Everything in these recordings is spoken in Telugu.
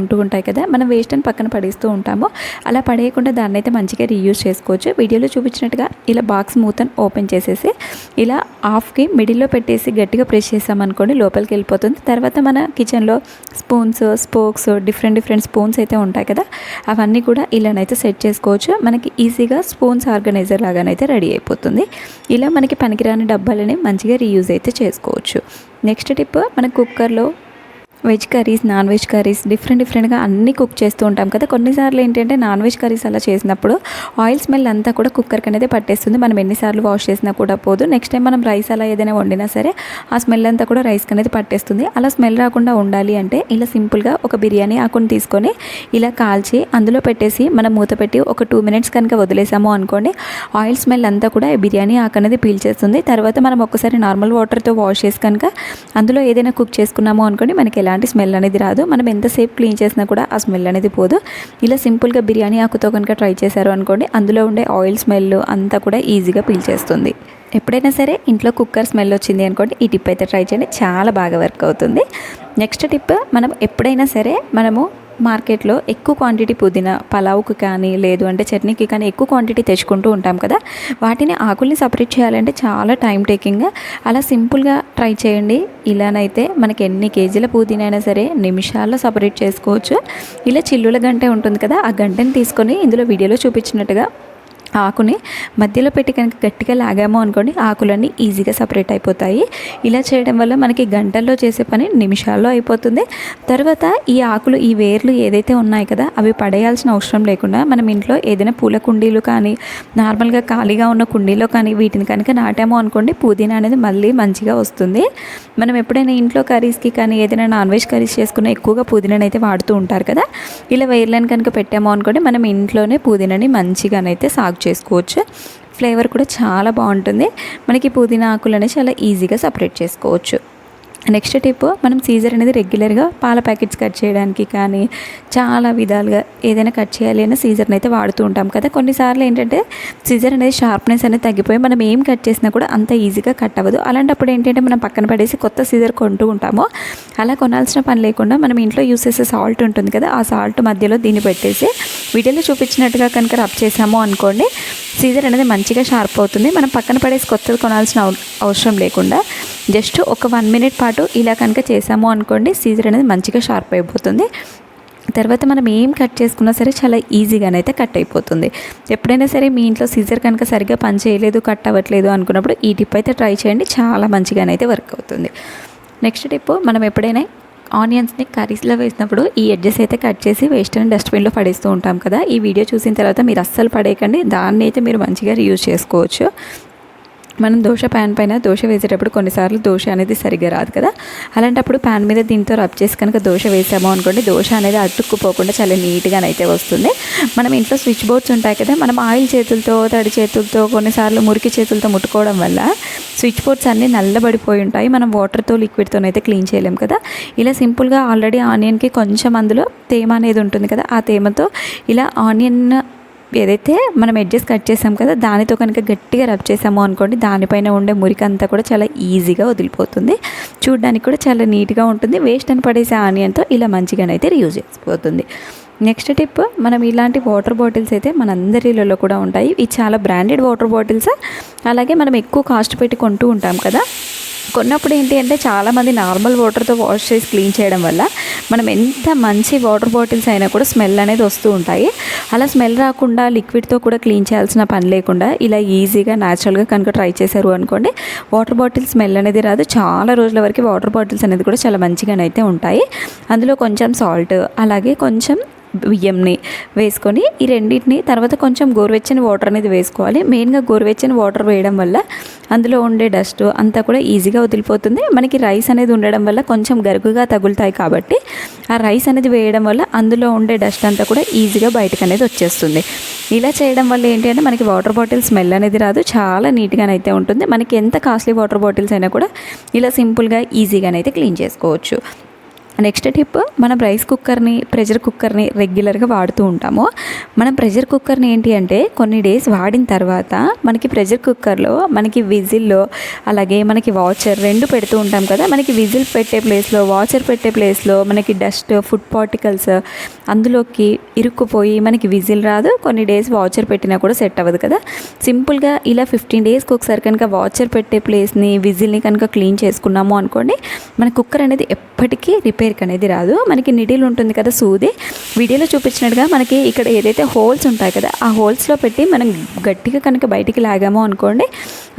ఉంటూ ఉంటాయి కదా మనం వేస్ట్ అని పక్కన పడేస్తూ ఉంటాము. అలా పడేయకుండా దాన్ని అయితే మంచిగా రీయూజ్ చేసుకోవచ్చు. వీడియోలో చూపించినట్టుగా ఇలా బాక్స్ మూతను ఓపెన్ చేసేసి ఇలా హాఫ్కి మిడిల్లో పెట్టేసి గట్టిగా ప్రెస్ చేసామనుకోండి లోపలికి వెళ్ళిపోతుంది. తర్వాత మన కిచెన్లో స్పూన్స్ స్పోక్స్ డిఫరెంట్ డిఫరెంట్ స్పూన్స్ అయితే ఉంటాయి కదా అవన్నీ కూడా ఇలానైతే సెట్ చేసుకోవచ్చు. మనకి ఈజీగా స్పూన్స్ ఆర్గనైజర్ లాగానైతే రెడీ అయిపోతుంది. ఇలా మనకి పనికిరాని డబ్బాలని మంచిగా రీయూజ్ అయితే చేసుకోవచ్చు. నెక్స్ట్ టిప్ మన కుక్కర్లో veg curries non veg curries different డిఫరెంట్గా అన్నీ కుక్ చేస్తూ ఉంటాం కదా. కొన్నిసార్లు ఏంటంటే నాన్ వెజ్ కర్రీస్ అలా చేసినప్పుడు ఆయిల్ స్మెల్ అంతా కూడా కుక్కర్కి అనేది పట్టేస్తుంది. మనం ఎన్నిసార్లు వాష్ చేసినా కూడా పోదు. నెక్స్ట్ టైం మనం రైస్ అలా ఏదైనా వండినా సరే ఆ స్మెల్ అంతా కూడా రైస్కి అనేది పట్టేస్తుంది. అలా స్మెల్ రాకుండా ఉండాలి అంటే ఇలా సింపుల్గా ఒక బిర్యానీ ఆకుని తీసుకొని ఇలా కాల్చి అందులో పెట్టేసి మనం మూత పెట్టి ఒక టూ మినిట్స్ కనుక వదిలేసాము అనుకోండి ఆయిల్ స్మెల్ అంతా కూడా ఈ బిర్యానీ ఆకు అనేది పీల్చేస్తుంది. తర్వాత మనం ఒక్కసారి నార్మల్ వాటర్తో వాష్ చేసి కనుక అందులో ఏదైనా కుక్ చేసుకున్నాము అనుకోండి మనకి ఎలాంటి స్మెల్ అనేది రాదు. మనం ఎంతసేపు క్లీన్ చేసినా కూడా ఆ స్మెల్ అనేది పోదు. ఇలా సింపుల్గా బిర్యానీ ఆకుతో కనుక ట్రై చేశారు అనుకోండి అందులో ఉండే ఆయిల్ స్మెల్ అంతా కూడా ఈజీగా పీల్చేస్తుంది ఎప్పుడైనా సరే ఇంట్లో కుక్కర్ స్మెల్ వచ్చింది అనుకోండి ఈ టిప్ అయితే ట్రై చేయండి. చాలా బాగా వర్క్ అవుతుంది. నెక్స్ట్ టిప్ మనం ఎప్పుడైనా సరే మనము మార్కెట్లో ఎక్కువ క్వాంటిటీ పుదీనా పలావుకి కానీ లేదు అంటే చట్నీకి కానీ ఎక్కువ క్వాంటిటీ తెచ్చుకుంటూ ఉంటాం కదా. వాటిని ఆకుల్ని సపరేట్ చేయాలంటే చాలా టైం టేకింగ్. అలా సింపుల్గా ట్రై చేయండి. ఇలానైతే మనకి ఎన్ని కేజీల పుదీనా అయినా సరే నిమిషాల్లో సపరేట్ చేసుకోవచ్చు. ఇలా చిల్లుల గంట ఉంటుంది కదా ఆ గంటని తీసుకొని ఇందులో వీడియోలో చూపించినట్టుగా ఆకుని మధ్యలో పెట్టి కనుక గట్టిగా లాగాము అనుకోండి ఆకులన్నీ ఈజీగా సపరేట్ అయిపోతాయి. ఇలా చేయడం వల్ల మనకి గంటల్లో చేసే పని నిమిషాల్లో అయిపోతుంది. తర్వాత ఈ ఆకులు ఈ వేర్లు ఏదైతే ఉన్నాయి కదా అవి పడేయాల్సిన అవసరం లేకుండా మనం ఇంట్లో ఏదైనా పూల కుండీలు కానీ నార్మల్గా ఖాళీగా ఉన్న కుండీలో కానీ వీటిని కనుక నాటాము అనుకోండి పుదీనా అనేది మళ్ళీ మంచిగా వస్తుంది. మనం ఎప్పుడైనా ఇంట్లో కర్రీస్కి కానీ ఏదైనా నాన్ వెజ్ కర్రీస్ చేసుకున్న ఎక్కువగా పుదీనాని అయితే వాడుతూ ఉంటారు కదా ఇలా వేర్లను కనుక పెట్టాము అనుకోండి మనం ఇంట్లోనే పుదీనాని మంచిగానైతే సాగు చేసుకోవచ్చు. ఫ్లేవర్ కూడా చాలా బాగుంటుంది. మనకి పుదీనా ఆకులు అనేది చాలా ఈజీగా సపరేట్ చేసుకోవచ్చు. నెక్స్ట్ టిప్ మనం సీజర్ అనేది రెగ్యులర్గా పాల ప్యాకెట్స్ కట్ చేయడానికి కానీ చాలా విధాలుగా ఏదైనా కట్ చేయాలి అయినా సీజర్ని అయితే వాడుతూ ఉంటాం కదా. కొన్నిసార్లు ఏంటంటే సీజర్ అనేది షార్ప్నెస్ అనేది తగ్గిపోయి మనం ఏం కట్ చేసినా కూడా అంత ఈజీగా కట్ అవ్వదు. అలాంటప్పుడు ఏంటంటే మనం పక్కన పడేసి కొత్త సీజర్ కొంటూ ఉంటాము. అలా కొనాల్సిన పని లేకుండా మనం ఇంట్లో యూస్ చేసే సాల్ట్ ఉంటుంది కదా ఆ సాల్ట్ మధ్యలో దీన్ని పెట్టేసి వీడియోలో చూపించినట్టుగా కనుక రబ్ చేసాము అనుకోండి సీజర్ అనేది మంచిగా షార్ప్ అవుతుంది. మనం పక్కన పడేసి కొత్తది కొనాల్సిన అవసరం లేకుండా జస్ట్ ఒక వన్ మినిట్ పాటు ఇలా కనుక చేసాము అనుకోండి సీజర్ అనేది మంచిగా షార్ప్ అయిపోతుంది. తర్వాత మనం ఏం కట్ చేసుకున్నా సరే చాలా ఈజీగానైతే కట్ అయిపోతుంది. ఎప్పుడైనా సరే మీ ఇంట్లో సీజర్ కనుక సరిగ్గా పని చేయలేదు కట్ అవ్వట్లేదు అనుకున్నప్పుడు ఈ టిప్ అయితే ట్రై చేయండి చాలా మంచిగానైతే వర్క్ అవుతుంది. నెక్స్ట్ టిప్ మనం ఎప్పుడైనా ఆనియన్స్ని కర్రీస్లో వేసినప్పుడు ఈ ఎడ్జెస్ అయితే కట్ చేసి వేస్ట్ అని డస్ట్బిన్లో పడేస్తూ ఉంటాం కదా ఈ వీడియో చూసిన తర్వాత మీరు అస్సలు పడేయకండి దాన్ని అయితే మీరు మంచిగా రీయూజ్ చేసుకోవచ్చు. మనం దోశ ప్యాన్ పైన దోశ వేసేటప్పుడు కొన్నిసార్లు దోశ అనేది సరిగ్గా రాదు కదా. అలాంటప్పుడు ప్యాన్ మీద దీంతో రబ్ చేసి కనుక దోశ వేసాము అనుకోండి దోశ అనేది అతుక్కుపోకుండా చాలా నీట్గానైతే వస్తుంది. మనం ఇంట్లో స్విచ్ బోర్డ్స్ ఉంటాయి కదా మనం ఆయిల్ చేతులతో తడి చేతులతో కొన్నిసార్లు మురికి చేతులతో ముట్టుకోవడం వల్ల స్విచ్ బోర్డ్స్ అన్నీ నల్లబడిపోయి ఉంటాయి. మనం వాటర్తో లిక్విడ్తోనైతే క్లీన్ చేయలేం కదా. ఇలా సింపుల్గా ఆల్రెడీ ఆనియన్కి కొంచెం అందులో తేమ అనేది ఉంటుంది కదా ఆ తేమతో ఇలా ఆనియన్ ఏదైతే మనం ఎడ్జెస్ కట్ చేసాం కదా దానితో కనుక గట్టిగా రబ్ చేసాము అనుకోండి దానిపైన ఉండే మురికి అంతా కూడా చాలా ఈజీగా వదిలిపోతుంది. చూడడానికి కూడా చాలా నీట్గా ఉంటుంది. వేస్ట్ అని పడేసే ఆనియన్తో ఇలా మంచిగానైతే రియూజ్ చేసిపోతుంది. నెక్స్ట్ టిప్ మనం ఇలాంటి వాటర్ బాటిల్స్ అయితే మనందరిలో కూడా ఉంటాయి. ఇవి చాలా బ్రాండెడ్ వాటర్ బాటిల్స్. అలాగే మనం ఎక్కువ కాస్ట్ పెట్టి కొంటూ ఉంటాం కదా కొన్నప్పుడు ఏంటి అంటే చాలామంది నార్మల్ వాటర్తో వాష్ చేసి క్లీన్ చేయడం వల్ల మనం ఎంత మంచి వాటర్ బాటిల్స్ అయినా కూడా స్మెల్ అనేది వస్తూ ఉంటాయి. అలా స్మెల్ రాకుండా లిక్విడ్తో కూడా క్లీన్ చేయాల్సిన పని లేకుండా ఇలా ఈజీగా న్యాచురల్గా కనుక ట్రై చేశారు అనుకోండి వాటర్ బాటిల్ స్మెల్ అనేది రాదు. చాలా రోజుల వరకు వాటర్ బాటిల్స్ అనేది కూడా చాలా మంచిగానైతే ఉంటాయి. అందులో కొంచెం సాల్ట్ అలాగే కొంచెం బియ్యంని వేసుకొని ఈ రెండింటిని తర్వాత కొంచెం గోరువెచ్చని వాటర్ అనేది వేసుకోవాలి. మెయిన్గా గోరువెచ్చని వాటర్ వేయడం వల్ల అందులో ఉండే డస్ట్ అంతా కూడా ఈజీగా వదిలిపోతుంది. మనకి రైస్ అనేది ఉండడం వల్ల కొంచెం గరుగుగా తగులుతాయి కాబట్టి ఆ రైస్ అనేది వేయడం వల్ల అందులో ఉండే డస్ట్ అంతా కూడా ఈజీగా బయటకు అనేది వచ్చేస్తుంది. ఇలా చేయడం వల్ల ఏంటి అంటే మనకి వాటర్ బాటిల్ స్మెల్ అనేది రాదు. చాలా నీట్గానైతే ఉంటుంది. మనకి ఎంత కాస్ట్లీ వాటర్ బాటిల్స్ అయినా కూడా ఇలా సింపుల్గా ఈజీగానైతే క్లీన్ చేసుకోవచ్చు. నెక్స్ట్ టిప్ మనం రైస్ కుక్కర్ని ప్రెషర్ కుక్కర్ని రెగ్యులర్గా వాడుతూ ఉంటాము. మనం ప్రెషర్ కుక్కర్ని ఏంటి అంటే కొన్ని డేస్ వాడిన తర్వాత మనకి ప్రెషర్ కుక్కర్లో మనకి విజిల్లో అలాగే మనకి వాచర్ రెండు పెడుతూ ఉంటాం కదా మనకి విజిల్ పెట్టే ప్లేస్లో వాచర్ పెట్టే ప్లేస్లో మనకి డస్ట్ ఫుడ్ పార్టికల్స్ అందులోకి ఇరుక్కుపోయి మనకి విజిల్ రాదు. కొన్ని డేస్ వాచర్ పెట్టినా కూడా సెట్ అవ్వదు కదా. సింపుల్గా ఇలా ఫిఫ్టీన్ డేస్కి ఒకసారి కనుక వాచర్ పెట్టే ప్లేస్ని విజిల్ని కనుక క్లీన్ చేసుకున్నాము అనుకోండి మన కుక్కర్ అనేది ఎప్పటికీ రిపేర్ రిపేర్కి అనేది రాదు. మనకి నిడిల్ ఉంటుంది కదా సూది. వీడియోలో చూపించినట్టుగా మనకి ఇక్కడ ఏదైతే హోల్స్ ఉంటాయి కదా ఆ హోల్స్లో పెట్టి మనం గట్టిగా కనుక బయటికి లాగాము అనుకోండి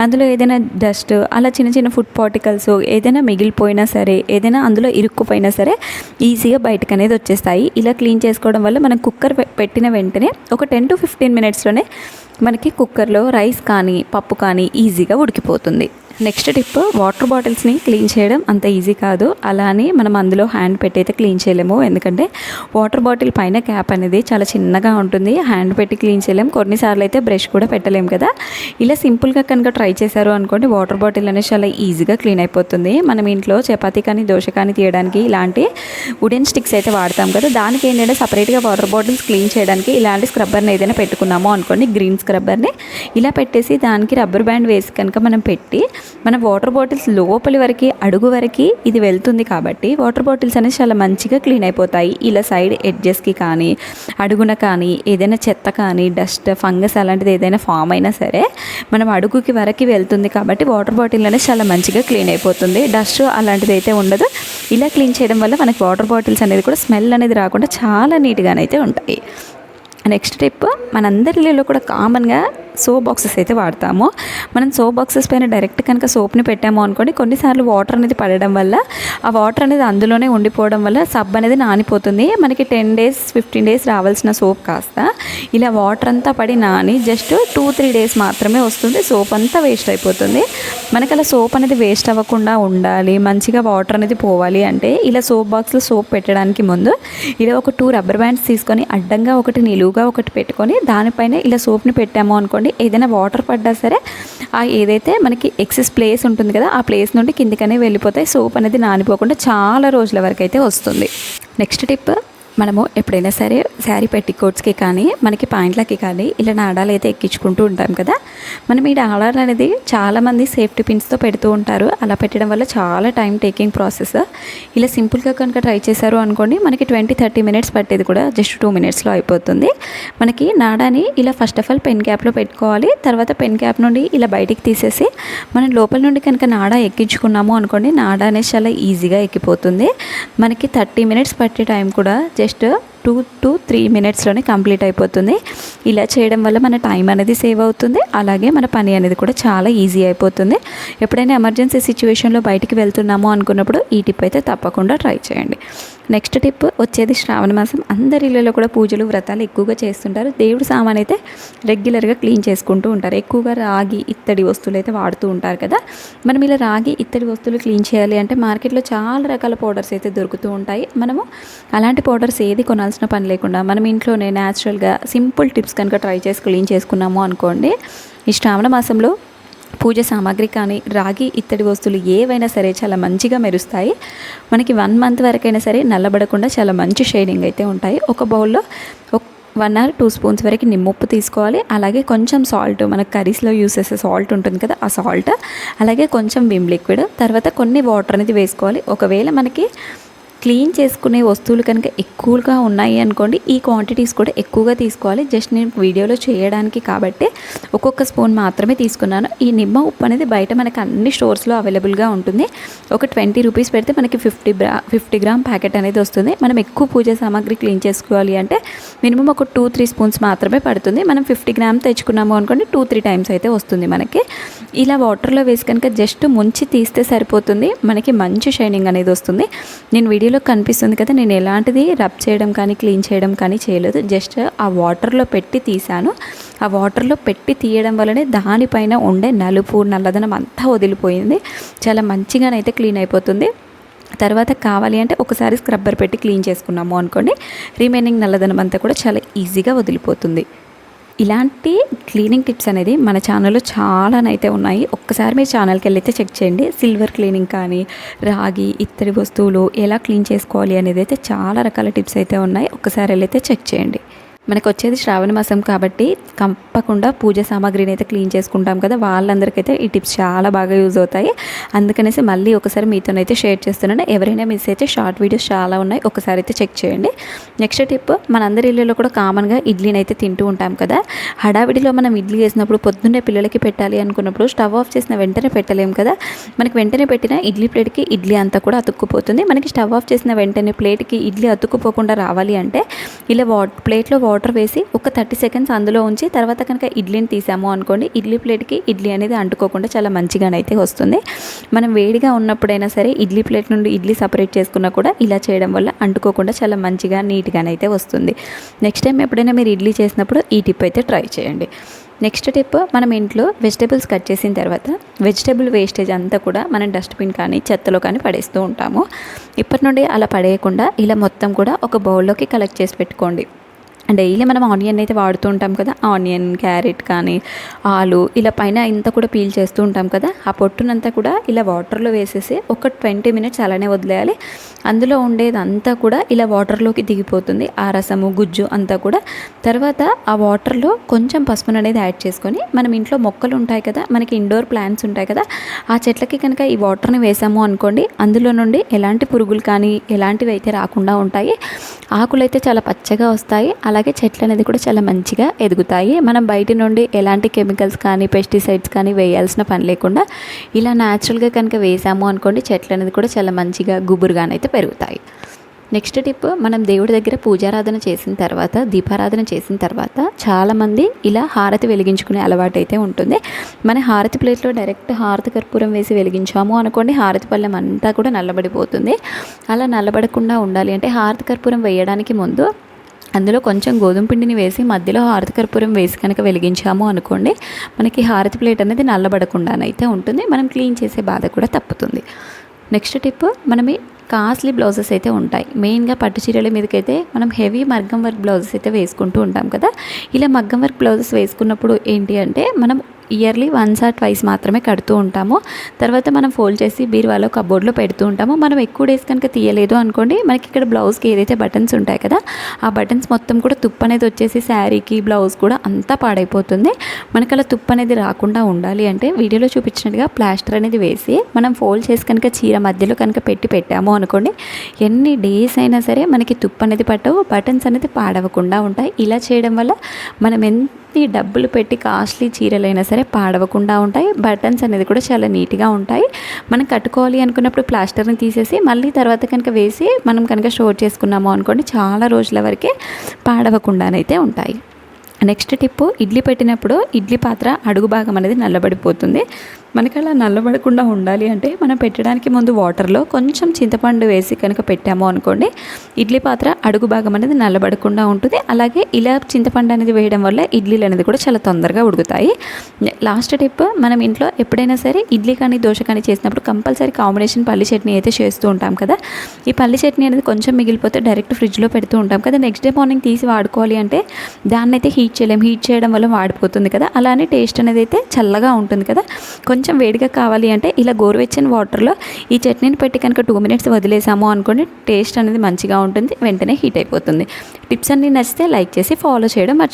అందులో ఏదైనా డస్ట్ అలా చిన్న చిన్న ఫుడ్ పార్టికల్స్ ఏదైనా మిగిలిపోయినా సరే ఏదైనా అందులో ఇరుక్కుపోయినా సరే ఈజీగా బయటకు అనేది వచ్చేస్తాయి. ఇలా క్లీన్ చేసుకోవడం వల్ల మనం కుక్కర్ పెట్టిన వెంటనే ఒక టెన్ టు ఫిఫ్టీన్ మినిట్స్లోనే మనకి కుక్కర్లో రైస్ కానీ పప్పు కానీ ఈజీగా ఉడికిపోతుంది. నెక్స్ట్ టిప్ వాటర్ బాటిల్స్ని క్లీన్ చేయడం అంత ఈజీ కాదు. అలా అని మనం అందులో హ్యాండ్ పెట్టి అయితే క్లీన్ చేయలేము. ఎందుకంటే వాటర్ బాటిల్ పైన క్యాప్ అనేది చాలా చిన్నగా ఉంటుంది. హ్యాండ్ పెట్టి క్లీన్ చేయలేము కొన్నిసార్లు అయితే బ్రష్ కూడా పెట్టలేము కదా. ఇలా సింపుల్గా కనుక ట్రై చేశారు అనుకోండి వాటర్ బాటిల్ అనేది చాలా ఈజీగా క్లీన్ అయిపోతుంది. మనం ఇంట్లో చపాతీ కానీ దోశ కానీ తీయడానికి ఇలాంటి వుడెన్ స్టిక్స్ అయితే వాడతాం కదా. దానికి ఏంటంటే సపరేట్గా వాటర్ బాటిల్స్ క్లీన్ చేయడానికి ఇలాంటి స్క్రబ్బర్ని ఏదైనా పెట్టుకున్నాము అనుకోండి గ్రీన్ స్క్రబ్బర్ని ఇలా పెట్టేసి దానికి రబ్బర్ బ్యాండ్ వేసి కనుక మనం పెట్టి మన వాటర్ బాటిల్స్ లోపలి వరకు అడుగు వరకు ఇది వెళ్తుంది కాబట్టి వాటర్ బాటిల్స్ అనేవి చాలా మంచిగా క్లీన్ అయిపోతాయి. ఇలా సైడ్ ఎడ్జెస్కి కానీ అడుగున కానీ ఏదైనా చెత్త కానీ డస్ట్ ఫంగస్ అలాంటిది ఏదైనా ఫామ్ అయినా సరే మనం అడుగుకి వరకు వెళ్తుంది కాబట్టి వాటర్ బాటిల్ అనేది చాలా మంచిగా క్లీన్ అయిపోతుంది. డస్ట్ అలాంటిది అయితే ఉండదు. ఇలా క్లీన్ చేయడం వల్ల మనకి వాటర్ బాటిల్స్ అనేది కూడా స్మెల్ అనేది రాకుండా చాలా నీట్గానైతే ఉంటాయి. నెక్స్ట్ స్టెప్ మనందరిలో కూడా కామన్గా సోప్ బాక్సెస్ అయితే వాడతాము. మనం సోప్ బాక్సెస్ పైన డైరెక్ట్ కనుక సోప్ని పెట్టాము అనుకోండి కొన్నిసార్లు వాటర్ అనేది పడడం వల్ల ఆ వాటర్ అనేది అందులోనే ఉండిపోవడం వల్ల సబ్ అనేది నానిపోతుంది. మనకి టెన్ డేస్ ఫిఫ్టీన్ డేస్ రావాల్సిన సోప్ కాస్త. ఇలా వాటర్ అంతా పడి నాని జస్ట్ టూ త్రీ డేస్ మాత్రమే వస్తుంది సోప్ అంతా వేస్ట్ అయిపోతుంది. మనకి అలా సోప్ అనేది వేస్ట్ అవ్వకుండా ఉండాలి మంచిగా వాటర్ అనేది పోవాలి అంటే ఇలా సోప్ బాక్స్లో సోప్ పెట్టడానికి ముందు ఇలా ఒక టూ రబ్బర్ బ్యాండ్స్ తీసుకొని అడ్డంగా ఒకటి నిలువుగా ఒకటి పెట్టుకొని దానిపైన ఇలా సోప్ని పెట్టాము అనుకోండి ఏదైనా వాటర్ పడ్డా సరే ఆ ఏదైతే మనకి ఎక్సెస్ ప్లేస్ ఉంటుంది కదా ఆ ప్లేస్ నుండి కిందికనే వెళ్ళిపోతాయి. సోప్ అనేది నానిపోకుండా చాలా రోజుల వరకు అయితే వస్తుంది. నెక్స్ట్ టిప్ మనము ఎప్పుడైనా సరే శారీ పెట్టికోట్స్కి కానీ మనకి పాయింట్లకి కానీ ఇలా నాడాలు అయితే ఎక్కించుకుంటూ ఉంటాం కదా. మనం ఈ డాలర్ అనేది చాలామంది సేఫ్టీ పిన్స్తో పెడుతూ ఉంటారు. అలా పెట్టడం వల్ల చాలా టైం టేకింగ్ ప్రాసెస్. ఇలా సింపుల్గా కనుక ట్రై చేశారు అనుకోండి మనకి ట్వంటీ థర్టీ మినిట్స్ పట్టేది కూడా జస్ట్ టూ మినిట్స్లో అయిపోతుంది. మనకి నాడాని ఇలా ఫస్ట్ ఆఫ్ ఆల్ పెన్ క్యాప్లో పెట్టుకోవాలి. తర్వాత పెన్ క్యాప్ నుండి ఇలా బయటికి తీసేసి మనం లోపల నుండి కనుక నాడా ఎక్కించుకున్నాము అనుకోండి నాడా అనేది చాలా ఈజీగా ఎక్కిపోతుంది. మనకి థర్టీ మినిట్స్ పట్టే టైం కూడా జస్ట్ టూ టు త్రీ మినిట్స్లోనే కంప్లీట్ అయిపోతుంది. ఇలా చేయడం వల్ల మన టైం అనేది సేవ్ అవుతుంది. అలాగే మన పని అనేది కూడా చాలా ఈజీ అయిపోతుంది. ఎప్పుడైనా ఎమర్జెన్సీ సిచ్యువేషన్లో బయటికి వెళ్తున్నాము అనుకున్నప్పుడు ఈ టిప్ అయితే తప్పకుండా ట్రై చేయండి. నెక్స్ట్ టిప్ వచ్చేది శ్రావణ మాసం. అందరి ఇళ్ళలో కూడా పూజలు వ్రతాలు ఎక్కువగా చేస్తుంటారు. దేవుడి సామాన్ అయితే రెగ్యులర్గా క్లీన్ చేసుకుంటూ ఉంటారు. ఎక్కువగా రాగి ఇత్తడి వస్తువులు అయితే వాడుతూ ఉంటారు కదా. మనం ఇలా రాగి ఇత్తడి వస్తువులు క్లీన్ చేయాలి అంటే మార్కెట్లో చాలా రకాల పౌడర్స్ అయితే దొరుకుతూ ఉంటాయి. మనము అలాంటి పౌడర్స్ ఏది చేయాల్సిన పని లేకుండా మనం ఇంట్లోనే న్యాచురల్గా సింపుల్ టిప్స్ కనుక ట్రై చేసి క్లీన్ చేసుకున్నాము అనుకోండి ఈ శ్రావణ మాసంలో పూజ సామాగ్రి కానీ రాగి ఇత్తడి వస్తువులు ఏవైనా సరే చాలా మంచిగా మెరుస్తాయి. మనకి వన్ మంత్ వరకైనా సరే నల్లబడకుండా చాలా మంచి షేడింగ్ అయితే ఉంటాయి. ఒక బౌల్లో ఒక వన్ ఆర్ టూ స్పూన్స్ వరకు నిమ్మప్పు తీసుకోవాలి. అలాగే కొంచెం సాల్ట్ మనకు కర్రీస్లో యూస్ చేసే సాల్ట్ ఉంటుంది కదా ఆ సాల్ట్ అలాగే కొంచెం విమ్ లిక్విడ్ తర్వాత కొన్ని వాటర్ అనేది వేసుకోవాలి. ఒకవేళ మనకి క్లీన్ చేసుకునే వస్తువులు కనుక ఎక్కువగా ఉన్నాయి అనుకోండి ఈ క్వాంటిటీస్ కూడా ఎక్కువగా తీసుకోవాలి. జస్ట్ నేను వీడియోలో చేయడానికి కాబట్టి ఒక్కొక్క స్పూన్ మాత్రమే తీసుకున్నాను. ఈ నిమ్మ ఉప్పు అనేది బయట మనకి అన్ని స్టోర్స్లో అవైలబుల్గా ఉంటుంది. ఒక ట్వంటీ రూపీస్ పెడితే మనకి ఫిఫ్టీ బ్రా ఫిఫ్టీ గ్రామ్ ప్యాకెట్ అనేది వస్తుంది. మనం ఎక్కువ పూజ సామాగ్రి క్లీన్ చేసుకోవాలి అంటే మినిమం ఒక టూ త్రీ స్పూన్స్ మాత్రమే పడుతుంది. మనం ఫిఫ్టీ గ్రామ్ తెచ్చుకున్నాము అనుకోండి టూ త్రీ టైమ్స్ అయితే వస్తుంది మనకి. ఇలా వాటర్లో వేసి కనుక జస్ట్ ముంచి తీస్తే సరిపోతుంది. మనకి మంచి షైనింగ్ అనేది వస్తుంది. నేను వీడియోలో వీడియోలో కనిపిస్తుంది కదా నేను ఎలాంటిది రబ్ చేయడం కానీ క్లీన్ చేయడం కానీ చేయలేదు. జస్ట్ ఆ వాటర్లో పెట్టి తీశాను. ఆ వాటర్లో పెట్టి తీయడం వల్లనే దానిపైన ఉండే నలుపు నల్లదనం అంతా వదిలిపోయింది. చాలా మంచిగానైతే క్లీన్ అయిపోతుంది. తర్వాత కావాలి అంటే ఒకసారి స్క్రబ్బర్ పెట్టి క్లీన్ చేసుకున్నాము అనుకోండి రిమైనింగ్ నల్లదనం అంతా కూడా చాలా ఈజీగా వదిలిపోతుంది. ఇలాంటి క్లీనింగ్ టిప్స్ అనేది మన ఛానల్లో చాలానైతే ఉన్నాయి. ఒక్కసారి మీ ఛానల్కి వెళ్ళైతే చెక్ చేయండి. సిల్వర్ క్లీనింగ్ కానీ రాగి ఇత్తడి వస్తువులు ఎలా క్లీన్ చేసుకోవాలి అనేది అయితే చాలా రకాల టిప్స్ అయితే ఉన్నాయి. ఒక్కసారి వెళ్ళైతే చెక్ చేయండి. మనకు వచ్చేది శ్రావణ మాసం కాబట్టి తప్పకుండా పూజ సామాగ్రిని అయితే క్లీన్ చేసుకుంటాం కదా. వాళ్ళందరికైతే ఈ టిప్స్ చాలా బాగా యూజ్ అవుతాయి. అందుకనేసి మళ్ళీ ఒకసారి మీతోనైతే షేర్ చేస్తున్నాను. ఎవరైనా మిస్ అయితే షార్ట్ వీడియోస్ చాలా ఉన్నాయి. ఒకసారి అయితే చెక్ చేయండి. నెక్స్ట్ టిప్ మనందరి ఇళ్ళలో కూడా కామన్గా ఇడ్లీని అయితే తింటూ ఉంటాం కదా. హడావిడిలో మనం ఇడ్లీ వేసినప్పుడు పొద్దున్నే పిల్లలకి పెట్టాలి అనుకున్నప్పుడు స్టవ్ ఆఫ్ చేసిన వెంటనే పెట్టలేం కదా. మనకి వెంటనే పెట్టిన ఇడ్లీ ప్లేట్కి ఇడ్లీ అంతా కూడా అతుక్కుపోతుంది. మనకి స్టవ్ ఆఫ్ చేసిన వెంటనే ప్లేట్కి ఇడ్లీ అతుక్కుపోకుండా రావాలి అంటే ఇలా వాట్ ప్లేట్లో వాటర్ వాటర్ వేసి ఒక థర్టీ సెకండ్స్ అందులో ఉంచి తర్వాత కనుక ఇడ్లీని తీసాము అనుకోండి ఇడ్లీ ప్లేట్కి ఇడ్లీ అనేది అంటుకోకుండా చాలా మంచిగానైతే వస్తుంది. మనం వేడిగా ఉన్నప్పుడైనా సరే ఇడ్లీ ప్లేట్ నుండి ఇడ్లీ సపరేట్ చేసుకున్నా కూడా ఇలా చేయడం వల్ల అంటుకోకుండా చాలా మంచిగా నీట్గానైతే వస్తుంది. నెక్స్ట్ టైం ఎప్పుడైనా మీరు ఇడ్లీ చేసినప్పుడు ఈ టిప్ అయితే ట్రై చేయండి. నెక్స్ట్ టిప్ మనం ఇంట్లో వెజిటేబుల్స్ కట్ చేసిన తర్వాత వెజిటేబుల్ వేస్టేజ్ అంతా కూడా మనం డస్ట్బిన్ కానీ చెత్తలో కానీ పడేస్తూ ఉంటాము. ఇప్పటి నుండి అలా పడేయకుండా ఇలా మొత్తం కూడా ఒక బౌల్లోకి కలెక్ట్ చేసి పెట్టుకోండి. డైలీ మనం ఆనియన్ అయితే వాడుతూ ఉంటాం కదా ఆనియన్ క్యారెట్ కానీ ఆలు ఇలా పైన ఇంత కూడా పీల్ చేస్తూ ఉంటాం కదా ఆ పొట్టునంతా కూడా ఇలా వాటర్లో వేసేసి ఒక ట్వంటీ మినిట్స్ అలానే వదిలేయాలి. అందులో ఉండేదంతా కూడా ఇలా వాటర్లోకి దిగిపోతుంది ఆ రసము గుజ్జు అంతా కూడా. తర్వాత ఆ వాటర్లో కొంచెం పసుపును అనేది యాడ్ చేసుకొని మనం ఇంట్లో మొక్కలు ఉంటాయి కదా మనకి ఇండోర్ ప్లాంట్స్ ఉంటాయి కదా ఆ చెట్లకి కనుక ఈ వాటర్ని వేసాము అనుకోండి అందులో నుండి ఎలాంటి పురుగులు కానీ ఎలాంటివి అయితే రాకుండా ఉంటాయి ఆకులు అయితే చాలా పచ్చగా వస్తాయి అలాగే చెట్లు అనేది కూడా చాలా మంచిగా ఎదుగుతాయి. మనం బయట నుండి ఎలాంటి కెమికల్స్ కానీ పెస్టిసైడ్స్ కానీ వేయాల్సిన పని లేకుండా ఇలా న్యాచురల్గా కనుక వేసాము అనుకోండి చెట్లు అనేది కూడా చాలా మంచిగా గుబురుగానైతే పెరుగుతాయి. నెక్స్ట్ టిప్ మనం దేవుడి దగ్గర పూజారాధన చేసిన తర్వాత దీపారాధన చేసిన తర్వాత చాలామంది ఇలా హారతి వెలిగించుకునే అలవాటు అయితే ఉంటుంది. మన హారతి ప్లేట్లో డైరెక్ట్ హారతి కర్పూరం వేసి వెలిగించాము అనుకోండి హారతి పళ్ళెం అంతా కూడా నల్లబడిపోతుంది. అలా నల్లబడకుండా ఉండాలి అంటే హారతి కర్పూరం వేయడానికి ముందు అందులో కొంచెం గోధుమ పిండిని వేసి మధ్యలో హారతి కర్పూరం వేసి కనుక వెలిగించాము అనుకోండి మనకి హారతి ప్లేట్ అనేది నల్లబడకుండానైతే ఉంటుంది. మనం క్లీన్ చేసే బాధ కూడా తప్పుతుంది. నెక్స్ట్ టిప్ మనమే కాస్ట్లీ బ్లౌజెస్ అయితే ఉంటాయి. మెయిన్గా పట్టు చీరల మీదకైతే మనం హెవీ మగ్గం వర్క్ బ్లౌజెస్ అయితే వేసుకుంటూ ఉంటాం కదా. ఇలా మగ్గం వర్క్ బ్లౌజెస్ వేసుకున్నప్పుడు ఏంటి అంటే మనం ఇయర్లీ వన్స్ ఆర్ ట్వైస్ మాత్రమే కడుతూ ఉంటాము. తర్వాత మనం ఫోల్డ్ చేసి బీరువాలో కబోర్డ్లో పెడుతూ ఉంటాము. మనం ఎక్కువ డేస్ కనుక తీయలేదు అనుకోండి మనకి ఇక్కడ బ్లౌజ్కి ఏదైతే బటన్స్ ఉంటాయి కదా ఆ బటన్స్ మొత్తం కూడా తుప్పు అనేది వచ్చేసి శారీకి బ్లౌజ్ కూడా అంతా పాడైపోతుంది. మనకి అలా తుప్పు అనేది రాకుండా ఉండాలి అంటే వీడియోలో చూపించినట్టుగా ప్లాస్టర్ అనేది వేసి మనం ఫోల్డ్ చేసి కనుక చీర మధ్యలో కనుక పెట్టి పెట్టాము అనుకోండి ఎన్ని డేస్ అయినా సరే మనకి తుప్పు అనేది పట్టవు బటన్స్ అనేది పాడవకుండా ఉంటాయి. ఇలా చేయడం వల్ల మనం ఎన్ని డబ్బులు పెట్టి కాస్ట్లీ చీరలైనా సరే పాడవకుండా ఉంటాయి. బటన్స్ అనేది కూడా చాలా నీట్గా ఉంటాయి. మనం కట్టుకోవాలి అనుకున్నప్పుడు ప్లాస్టర్ని తీసేసి మళ్ళీ తర్వాత కనుక వేసి మనం కనుక స్టోర్ చేసుకున్నాము అనుకోండి చాలా రోజుల వరకే పాడవకుండానైతే ఉంటాయి. నెక్స్ట్ టిప్పు ఇడ్లీ పెట్టినప్పుడు ఇడ్లీ పాత్ర అడుగు భాగం అనేది నల్లబడిపోతుంది. మనకి అలా నల్లబడకుండా ఉండాలి అంటే మనం పెట్టడానికి ముందు వాటర్లో కొంచెం చింతపండు వేసి కనుక పెట్టాము అనుకోండి ఇడ్లీ పాత్ర అడుగు భాగం అనేది నల్లబడకుండా ఉంటుంది. అలాగే ఇలా చింతపండు అనేది వేయడం వల్ల ఇడ్లీలు అనేది కూడా చాలా తొందరగా ఉడుకుతాయి. లాస్ట్ టిప్ మనం ఇంట్లో ఎప్పుడైనా సరే ఇడ్లీ కానీ దోశ కానీ చేసినప్పుడు కంపల్సరీ కాంబినేషన్ పల్లి చట్నీ అయితే చేస్తూ ఉంటాం కదా. ఈ పల్లి చట్నీ అనేది కొంచెం మిగిలిపోతే డైరెక్ట్ ఫ్రిడ్జ్లో పెడుతూ ఉంటాం కదా. నెక్స్ట్ డే మార్నింగ్ తీసి వాడుకోవాలి అంటే దాన్ని అయితే హీట్ చేయలేం. హీట్ చేయడం వల్ల వాడిపోతుంది కదా. అలానే టేస్ట్ అనేది అయితే చల్లగా ఉంటుంది కదా. కొంచెం కొంచెం వేడిగా కావాలి అంటే ఇలా గోరువెచ్చని వాటర్లో ఈ చట్నీని పెట్టి కనుక టూ మినిట్స్ వదిలేసాము అనుకోండి టేస్ట్ అనేది మంచిగా ఉంటుంది వెంటనే హీట్ అయిపోతుంది. టిప్స్ అన్నీ నచ్చితే లైక్ చేసి ఫాలో చేయడం మర్చిపో